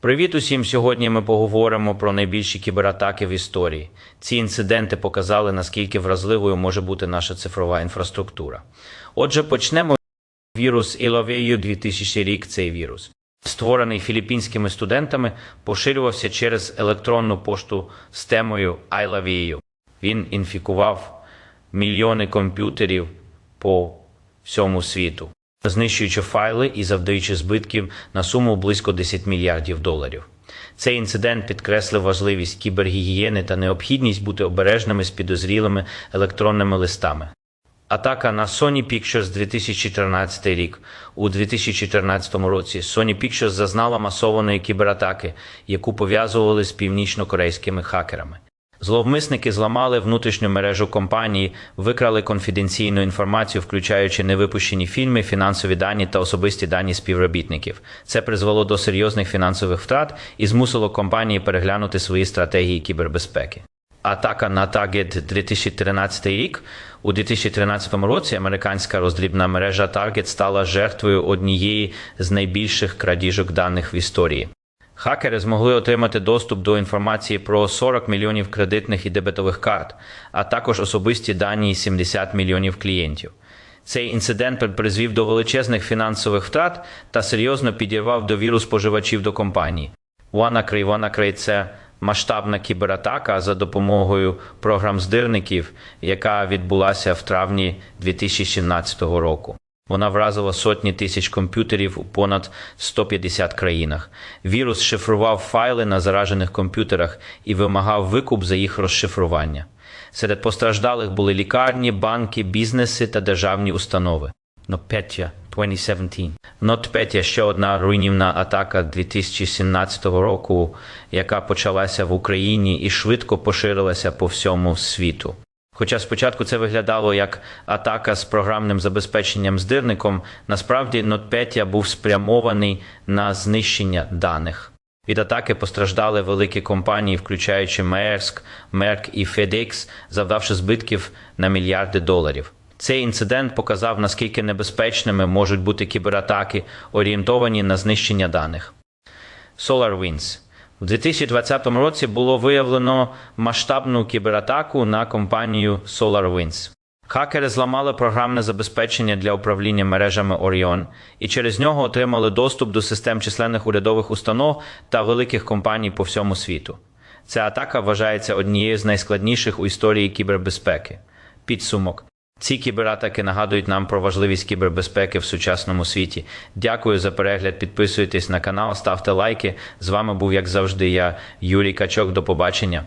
Привіт усім! Сьогодні ми поговоримо про найбільші кібератаки в історії. Ці інциденти показали, наскільки вразливою може бути наша цифрова інфраструктура. Отже, почнемо. Вірус Іловею 2000 рік цей вірус. Створений філіппінськими студентами, поширювався через електронну пошту з темою you. Він інфікував мільйони комп'ютерів по всьому світу, знищуючи файли і завдаючи збитків на суму близько 10 мільярдів доларів. Цей інцидент підкреслив важливість кібергігієни та необхідність бути обережними з підозрілими електронними листами. Атака на Sony Pictures 2014 рік. У 2014 році Sony Pictures зазнала масованої кібератаки, яку пов'язували з північно-корейськими хакерами. Зловмисники зламали внутрішню мережу компанії, викрали конфіденційну інформацію, включаючи невипущені фільми, фінансові дані та особисті дані співробітників. Це призвело до серйозних фінансових втрат і змусило компанії переглянути свої стратегії кібербезпеки. Атака на Target 2013 рік. У 2013 році американська роздрібна мережа Target стала жертвою однієї з найбільших крадіжок даних в історії. Хакери змогли отримати доступ до інформації про 40 мільйонів кредитних і дебетових карт, а також особисті дані 70 мільйонів клієнтів. Цей інцидент призвів до величезних фінансових втрат та серйозно підірвав довіру споживачів до компанії. WannaCry WannaCry – це масштабна кібератака за допомогою програм здирників, яка відбулася в травні 2017 року. Вона вразила сотні тисяч комп'ютерів у понад 150 країнах. Вірус шифрував файли на заражених комп'ютерах і вимагав викуп за їх розшифрування. Серед постраждалих були лікарні, банки, бізнеси та державні установи. NotPetya 2017. NotPetya – ще одна руйнівна атака 2017 року, яка почалася в Україні і швидко поширилася по всьому світу. Хоча спочатку це виглядало як атака з програмним забезпеченням здирником, насправді NotPetya був спрямований на знищення даних. Від атаки постраждали великі компанії, включаючи Maersk, Merck і FedEx, завдавши збитків на мільярди доларів. Цей інцидент показав, наскільки небезпечними можуть бути кібератаки, орієнтовані на знищення даних. SolarWinds у 2020 році було виявлено масштабну кібератаку на компанію SolarWinds. Хакери зламали програмне забезпечення для управління мережами Orion і через нього отримали доступ до систем численних урядових установ та великих компаній по всьому світу. Ця атака вважається однією з найскладніших у історії кібербезпеки. Підсумок. Ці кібератаки нагадують нам про важливість кібербезпеки в сучасному світі. Дякую за перегляд. Підписуйтесь на канал, ставте лайки. З вами був, як завжди, я, Юрій Качок. До побачення.